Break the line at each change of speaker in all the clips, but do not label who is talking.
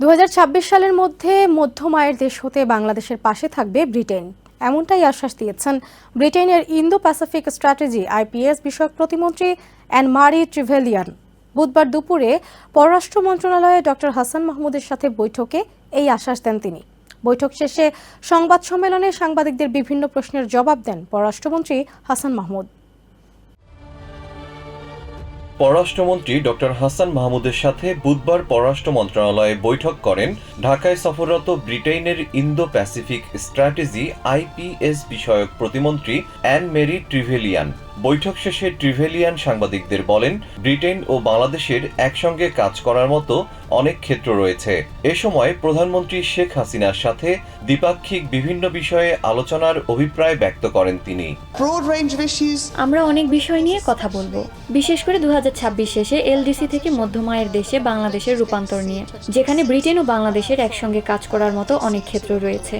দু হাজার ছাব্বিশ সালের মধ্যে মধ্যম আয়ের দেশ হতে বাংলাদেশের পাশে থাকবে ব্রিটেন। এমনটাই আশ্বাস দিয়েছেন ব্রিটেনের ইন্দো প্যাসিফিক স্ট্র্যাটেজি আইপিএস বিষয়ক প্রতিমন্ত্রী অ্যান মারি ট্রিভেলিয়ান। বুধবার দুপুরে পররাষ্ট্র মন্ত্রণালয়ে ডক্টর হাসান মাহমুদের সাথে বৈঠকে এই আশ্বাস দেন তিনি। বৈঠক শেষে সংবাদ সম্মেলনে সাংবাদিকদের বিভিন্ন প্রশ্নের জবাব দেন পররাষ্ট্রমন্ত্রী হাসান মাহমুদ।
পররাষ্ট্রমন্ত্রী ডক্টর হাসান মাহমুদের সাথে বুধবার পররাষ্ট্র মন্ত্রণালয়ে বৈঠক করেন ঢাকায় সফররত ব্রিটেনের ইন্দো প্যাসিফিক স্ট্র্যাটেজি আইপিএস বিষয়ক প্রতিমন্ত্রী অ্যান মেরি ট্রিভেলিয়ান। বৈঠক শেষে ট্রিভেলিয়ান সাংবাদিকদের বলেন ব্রিটেন ও বাংলাদেশের একসঙ্গে কাজ করার মতো অনেক ক্ষেত্র রয়েছে। এ সময় প্রধানমন্ত্রী শেখ হাসিনার সাথে দ্বিপাক্ষিক বিভিন্ন বিষয়ে আলোচনার অভিপ্রায় ব্যক্ত করেন তিনি।
আমরা অনেক বিষয় নিয়ে কথা বলব বিশেষ করে দু শেষে এলডিসি থেকে মধ্যমায়ের দেশে বাংলাদেশের রূপান্তর নিয়ে যেখানে ব্রিটেন ও বাংলাদেশের একসঙ্গে কাজ করার মতো অনেক ক্ষেত্র রয়েছে।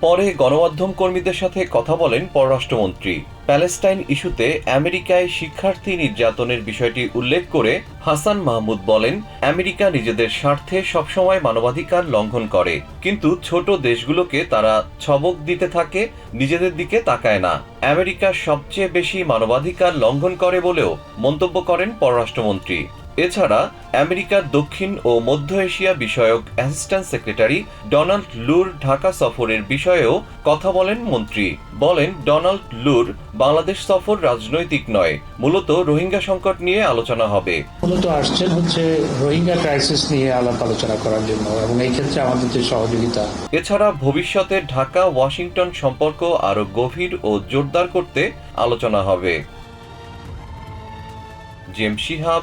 পরে গণমাধ্যম কর্মীদের সাথে কথা বলেন পররাষ্ট্রমন্ত্রী। প্যালেস্টাইন ইস্যুতে আমেরিকায় শিক্ষার্থী নির্যাতনের বিষয়টি উল্লেখ করে হাসান মাহমুদ বলেন, আমেরিকা নিজেদের স্বার্থে সবসময় মানবাধিকার লঙ্ঘন করে, কিন্তু ছোট দেশগুলোকে তারা ছবক দিতে থাকে, নিজেদের দিকে তাকায় না। আমেরিকা সবচেয়ে বেশি মানবাধিকার লঙ্ঘন করে বলেও মন্তব্য করেন পররাষ্ট্রমন্ত্রী। এছাড়া আমেরিকার দক্ষিণ ও মধ্য এশিয়া বিষয়ক assistant secretary Donald Lu Dhaka সফরের বিষয়েও কথা বলেন মন্ত্রী। বলেন ডোনাল্ড লুর বাংলাদেশ সফর রাজনৈতিক নয় মূলত রোহিঙ্গা সংকট নিয়ে আলোচনা হবে।
মূলত আসছেন হচ্ছে রোহিঙ্গা ক্রাইসিস নিয়ে আলাপ আলোচনা করার জন্য এবং এই ক্ষেত্রে আমাদের যে সহযোগিতা।
এছাড়া ভবিষ্যতে ঢাকা ওয়াশিংটন সম্পর্ক আরও গভীর ও জোরদার করতে আলোচনা হবে। Jem Shihab